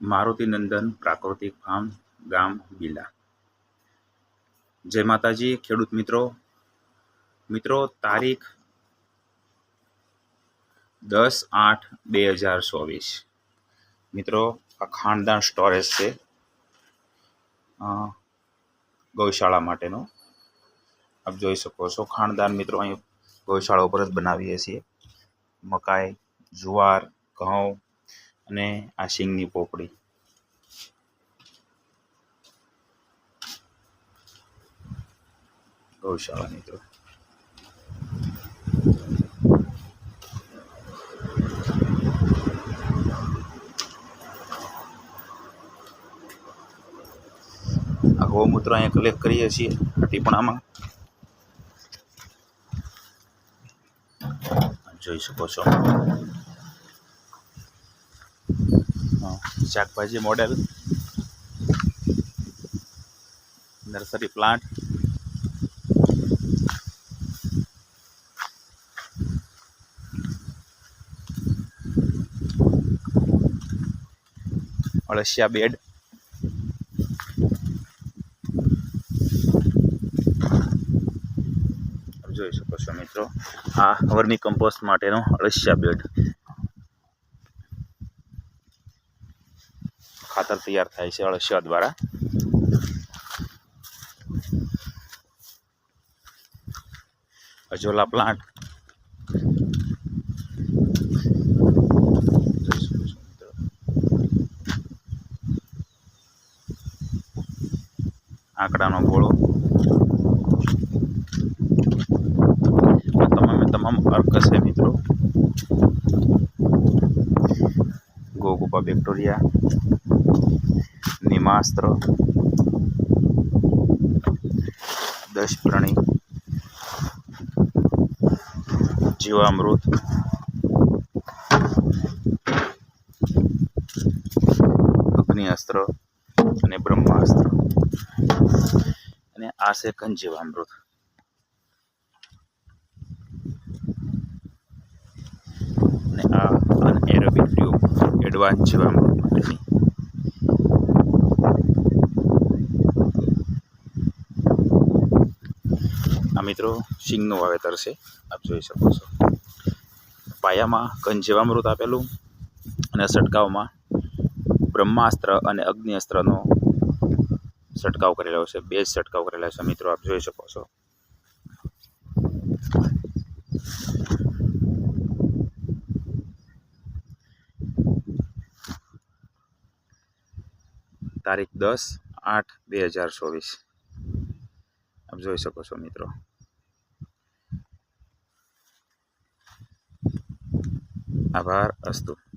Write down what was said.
મારુતિનંદન પ્રાકૃતિક ફાર્મ, ગામ, બિલા. જય માતાજી, ખેડૂત મિત્રો. મિત્રો, તારીખ દસ આઠ બે હજાર ચોવીસ. મિત્રો, આ ખાનદાન સ્ટોરેજ છે. ગૌશાળા માટેનો. આપ જોઈ શકો છો, ખાનદાન મિત્રો અહીં ગૌશાળા ઉપર જ બનાવીએ છીએ. મકાઈ, જુવાર, ઘઉં અને આ સિંગની પોપડી ગૌશાળા મિત્રો આ ગૌમૂત્ર અહીંયા કલેક્ટ કરીએ છીએ ટીપણામાં જોઈ શકો છો હા, શાકભાજી મોડેલ નર્સરી પ્લાન્ટ અળસિયા બેડ જોઈ શકો છો મિત્રો, આ વર્મી કમ્પોસ્ટ માટેનો અળસિયા બેડ ખાતર તૈયાર થાય છે અળસિયા દ્વારા અજોલા પ્લાન્ટ. આંકડાનો ગોળો. તમામે તમામ અર્ક છે મિત્રો. ગોગુપા બેક્ટેરિયા નિમાસ્ત્ર દશ પ્રણી જીવામૃત. અગ્નિ અસ્ત્ર અને બ્રહ્માસ્ત્ર. અને આ છે કંજીવામૃત અને આ અનએરોબિક ટ્યુબ એડવાન્સ જીવામૃત માટેની આ મિત્રો સિંગનું વાવેતર છે, આપ જોઈ શકો છો. પાયામાં કંજીવામૃત આપેલું અને છંટકાવમાં બ્રહ્માસ્ત્ર અને અગ્નિ અસ્ત્રનો છંટકાવ કરેલો છે, બે જ છંટકાવ કરેલા છે મિત્રો, આપ જોઈ શકો છો. તારીખ દસ આઠ બે હજાર ચોવીસ. આપ જોઈ શકો છો મિત્રો. आभार असतो